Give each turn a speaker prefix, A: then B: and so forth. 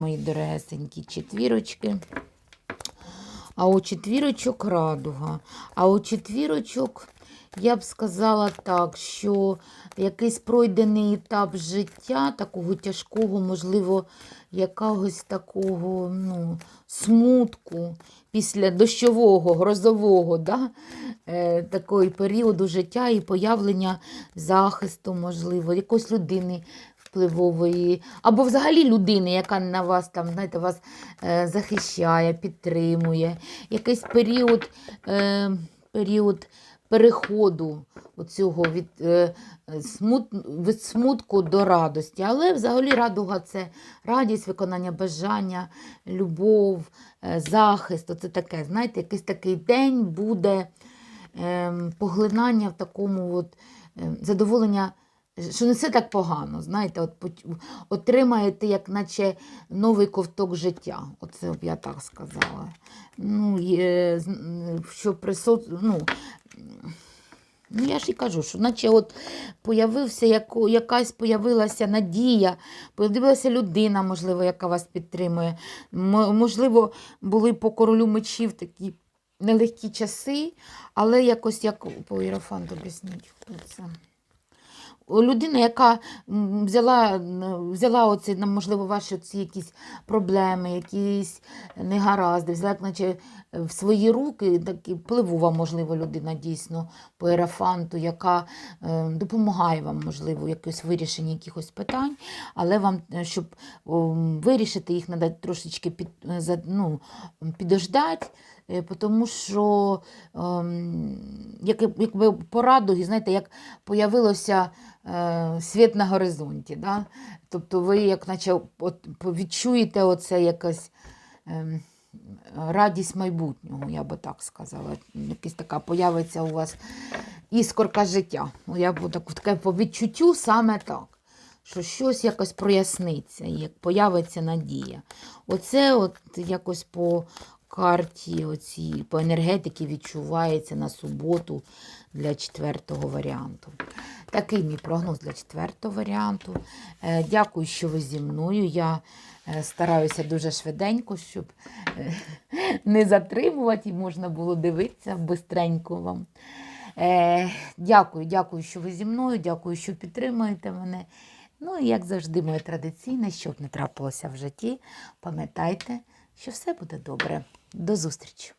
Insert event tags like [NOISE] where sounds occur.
A: мої дорогесенькі четвірочки. А у четвірочок радуга. А у четвірочок я б сказала так, що якийсь пройдений етап життя, такого тяжкого, можливо, якогось такого ну, смутку після дощового, грозового, да? е, такої періоду життя і появлення захисту, можливо, якоїсь людини впливової, або взагалі людини, яка на вас там, знаєте, вас е, захищає, підтримує. Якийсь період, е, період переходу оцього від, е, смут, від смутку до радості. Але взагалі радуга це радість, виконання бажання, любов, е, захист. Оце таке, знаєте, якийсь такий день буде е, поглинання в такому от, е, задоволення що не все так погано, знаєте, от отримаєте, як наче новий ковток життя. Оце б я так сказала. Ну, є, що присут... ну, ну, я ж і кажу, що наче от появився, яко, якась появилася надія, появилася людина, можливо, яка вас підтримує. Можливо, були по королю мечів такі нелегкі часи, але якось як по Єрофанту об'ясніть, хто. Людина, яка взяла, взяла оці, ну, можливо, ваші ці якісь проблеми, якісь негаразди, взяла, наче в свої руки, такі впливова, можливо, людина дійсно по ерафанту, яка е, допомагає вам, можливо, якось вирішенні якихось питань, але вам, е, щоб вирішити їх, треба трошечки під, ну, підождати, тому що ем, як, якби по радугі, знаєте, як появилося е, світ на горизонті. Да? Тобто ви як наче от, відчуєте оце якась ем, радість майбутнього, я би так сказала. Якась така появиться у вас іскорка життя. Ну, Я б так, таке по відчуттю саме так. Що щось якось проясниться, як появиться надія. Оце от якось по карті, оці, по енергетики відчувається на суботу для четвертого варіанту. Такий мій прогноз для четвертого варіанту. Е, Дякую, що ви зі мною. Я е, стараюся дуже швиденько, щоб е, [LAUGHS] не затримувати і можна було дивитися бистренько вам. Дякую, дякую, що ви зі мною, дякую, що підтримуєте мене. Ну і як завжди, моє традиційне, щоб не трапилося в житті, пам'ятайте, що все буде добре. До зустрічі!